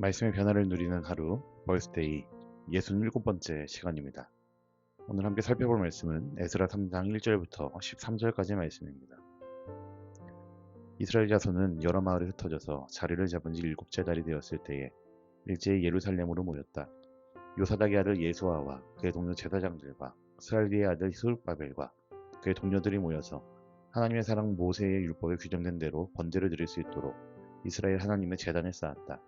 말씀의 변화를 누리는 하루 벌스데이 67번째 시간입니다. 오늘 함께 살펴볼 말씀은 에스라 3장 1절부터 13절까지의 말씀입니다. 이스라엘 자손은 여러 마을에 흩어져서 자리를 잡은 지 일곱째 달이 되었을 때에 일제히 예루살렘으로 모였다. 요사닥의 아들 예수아와 그의 동료 제사장들과 스랄디의 아들 히솔바벨과 그의 동료들이 모여서 하나님의 사랑 모세의 율법에 규정된 대로 번제를 드릴 수 있도록 이스라엘 하나님의 재단을 쌓았다.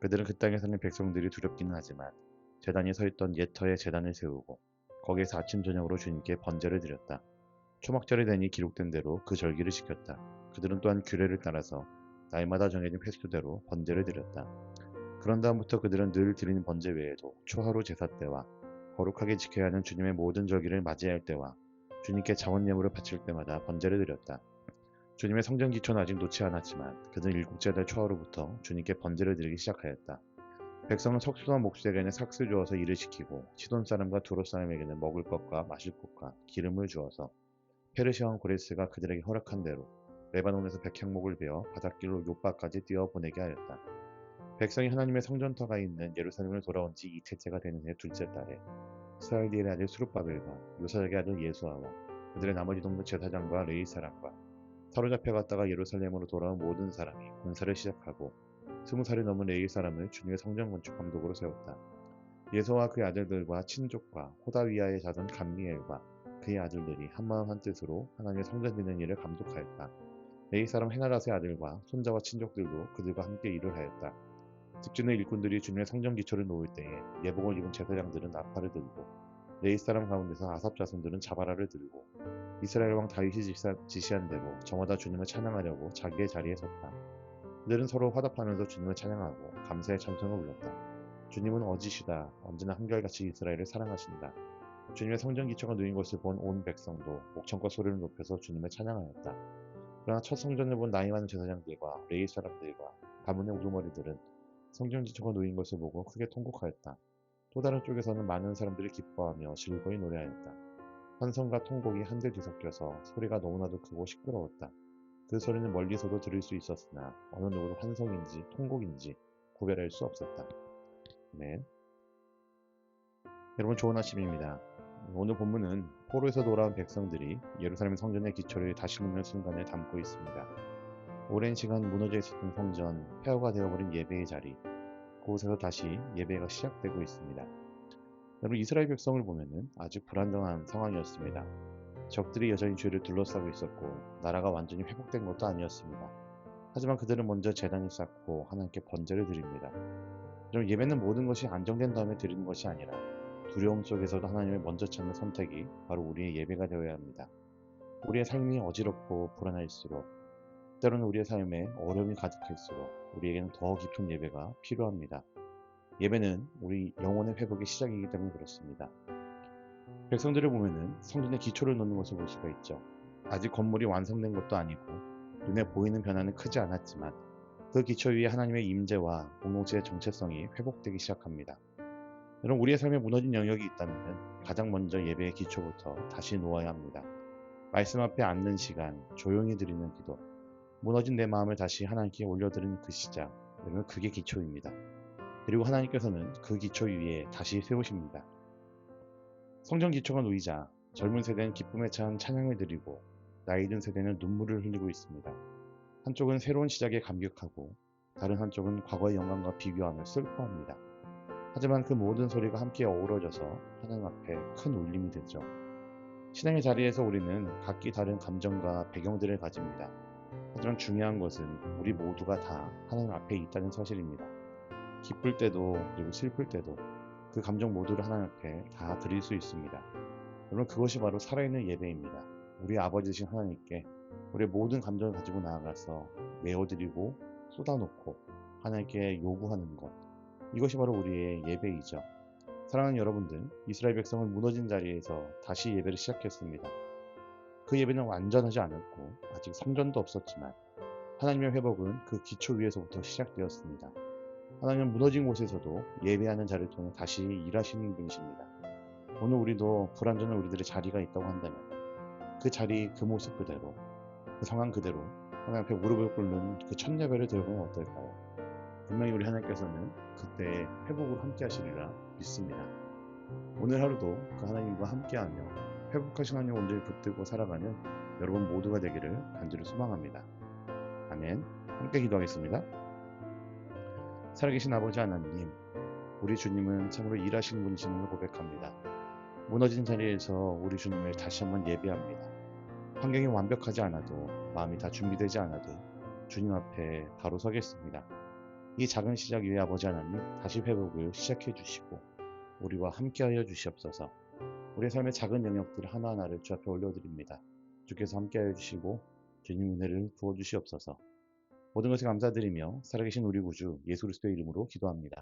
그들은 그 땅에 사는 백성들이 두렵기는 하지만 재단이 서 있던 옛터의 재단을 세우고 거기에서 아침 저녁으로 주님께 번제를 드렸다. 초막절이 되니 기록된 대로 그 절기를 지켰다. 그들은 또한 규례를 따라서 날마다 정해진 횟수대로 번제를 드렸다. 그런 다음부터 그들은 늘 드리는 번제 외에도 초하루 제사 때와 거룩하게 지켜야 하는 주님의 모든 절기를 맞이할 때와 주님께 자원 예물을 바칠 때마다 번제를 드렸다. 주님의 성전 기초는 아직 놓지 않았지만 그들은 일곱째 달 초하루부터 주님께 번제를 드리기 시작하였다. 백성은 석수와 목수에게는 삭스 주어서 일을 시키고 시돈 사람과 두로 사람에게는 먹을 것과 마실 것과 기름을 주어서 페르시아 왕 고레스가 그들에게 허락한 대로 레바논에서 백향목을 베어 바닷길로 요바까지 뛰어 보내게 하였다. 백성이 하나님의 성전터가 있는 예루살렘을 돌아온 지 이태째가 되는 해 둘째 달에 스라엘디엘의 아들 수룹바벨과 요사작의 아들 예수아와 그들의 나머지 동료 제사장과 레이 사람과 사로잡혀 갔다가 예루살렘으로 돌아온 모든 사람이 공사를 시작하고 스무 살이 넘은 레이 사람을 주님의 성전 건축 감독으로 세웠다. 예수와 그의 아들들과 친족과 호다위아의 자손 감미엘과 그의 아들들이 한마음 한뜻으로 하나님의 성전 짓는 일을 감독하였다. 레이 사람 헤나라스의 아들과 손자와 친족들도 그들과 함께 일을 하였다. 집진의 일꾼들이 주님의 성전 기초를 놓을 때에 예복을 입은 제사장들은 나팔을 들고 레이 사람 가운데서 아삽 자손들은 자바라를 들고 이스라엘 왕 다윗이 지시한 대로 저마다 주님을 찬양하려고 자기의 자리에 섰다. 그들은 서로 화답하면서 주님을 찬양하고 감사의 찬송을 불렀다. 주님은 어지시다. 언제나 한결같이 이스라엘을 사랑하신다. 주님의 성전 기초가 누인 것을 본 온 백성도 목청과 소리를 높여서 주님을 찬양하였다. 그러나 첫 성전을 본 나이 많은 제사장들과 레이 사람들과 가문의 우두머리들은 성전 기초가 놓인 것을 보고 크게 통곡하였다. 또 다른 쪽에서는 많은 사람들이 기뻐하며 즐거이 노래하였다. 환성과 통곡이 한데 뒤섞여서 소리가 너무나도 크고 시끄러웠다. 그 소리는 멀리서도 들을 수 있었으나 어느 누구도 환성인지 통곡인지 구별할 수 없었다. 네. 여러분 좋은 아침입니다. 오늘 본문은 포로에서 돌아온 백성들이 예루살렘 성전의 기초를 다시 묻는 순간을 담고 있습니다. 오랜 시간 무너져 있었던 성전, 폐허가 되어버린 예배의 자리, 그곳에서 다시 예배가 시작되고 있습니다. 여러분 이스라엘 백성을 보면 아주 불안정한 상황이었습니다. 적들이 여전히 죄를 둘러싸고 있었고 나라가 완전히 회복된 것도 아니었습니다. 하지만 그들은 먼저 재단을 쌓고 하나님께 번제를 드립니다. 그럼 예배는 모든 것이 안정된 다음에 드리는 것이 아니라 두려움 속에서도 하나님을 먼저 찾는 선택이 바로 우리의 예배가 되어야 합니다. 우리의 삶이 어지럽고 불안할수록 때로는 우리의 삶에 어려움이 가득할수록 우리에게는 더 깊은 예배가 필요합니다. 예배는 우리 영혼의 회복의 시작이기 때문에 그렇습니다. 백성들을 보면은 성전의 기초를 놓는 것을 볼 수가 있죠. 아직 건물이 완성된 것도 아니고 눈에 보이는 변화는 크지 않았지만 그 기초 위에 하나님의 임재와 공동체의 정체성이 회복되기 시작합니다. 여러분 우리의 삶에 무너진 영역이 있다면 가장 먼저 예배의 기초부터 다시 놓아야 합니다. 말씀 앞에 앉는 시간, 조용히 드리는 기도, 무너진 내 마음을 다시 하나님께 올려드리는 그 시작, 여러분 그게 기초입니다. 그리고 하나님께서는 그 기초 위에 다시 세우십니다. 성전 기초가 놓이자 젊은 세대는 기쁨에 찬 찬양을 드리고 나이 든 세대는 눈물을 흘리고 있습니다. 한쪽은 새로운 시작에 감격하고 다른 한쪽은 과거의 영광과 비교하며 슬퍼합니다. 하지만 그 모든 소리가 함께 어우러져서 하나님 앞에 큰 울림이 되죠. 신앙의 자리에서 우리는 각기 다른 감정과 배경들을 가집니다. 하지만 중요한 것은 우리 모두가 다 하나님 앞에 있다는 사실입니다. 기쁠 때도 그리고 슬플 때도 그 감정 모두를 하나님 앞에 다 드릴 수 있습니다. 여러분 그것이 바로 살아있는 예배입니다. 우리 아버지신 하나님께 우리의 모든 감정을 가지고 나아가서 메어드리고 쏟아놓고 하나님께 요구하는 것 이것이 바로 우리의 예배이죠. 사랑하는 여러분들 이스라엘 백성은 무너진 자리에서 다시 예배를 시작했습니다. 그 예배는 완전하지 않았고 아직 성전도 없었지만 하나님의 회복은 그 기초 위에서부터 시작되었습니다. 하나님은 무너진 곳에서도 예배하는 자를 통해 다시 일하시는 분이십니다. 오늘 우리도 불완전한 우리들의 자리가 있다고 한다면 그 자리 그 모습 그대로 그 상황 그대로 하나님 앞에 무릎을 꿇는 그 첫 예배를 드려보면 어떨까요? 분명히 우리 하나님께서는 그때의 회복을 함께 하시리라 믿습니다. 오늘 하루도 그 하나님과 함께하며 회복하신 하나님 온전히 붙들고 살아가는 여러분 모두가 되기를 간절히 소망합니다. 아멘. 함께 기도하겠습니다. 살아계신 아버지 하나님, 우리 주님은 참으로 일하시는 분이심을 고백합니다. 무너진 자리에서 우리 주님을 다시 한번 예배합니다. 환경이 완벽하지 않아도 마음이 다 준비되지 않아도 주님 앞에 바로 서겠습니다. 이 작은 시작 위에 아버지 하나님 다시 회복을 시작해 주시고 우리와 함께하여 주시옵소서. 우리의 삶의 작은 영역들 하나하나를 주 앞에 올려드립니다. 주께서 함께하여 주시고 주님 은혜를 부어 주시옵소서. 모든 것에 감사드리며 살아계신 우리 구주 예수 그리스도의 이름으로 기도합니다.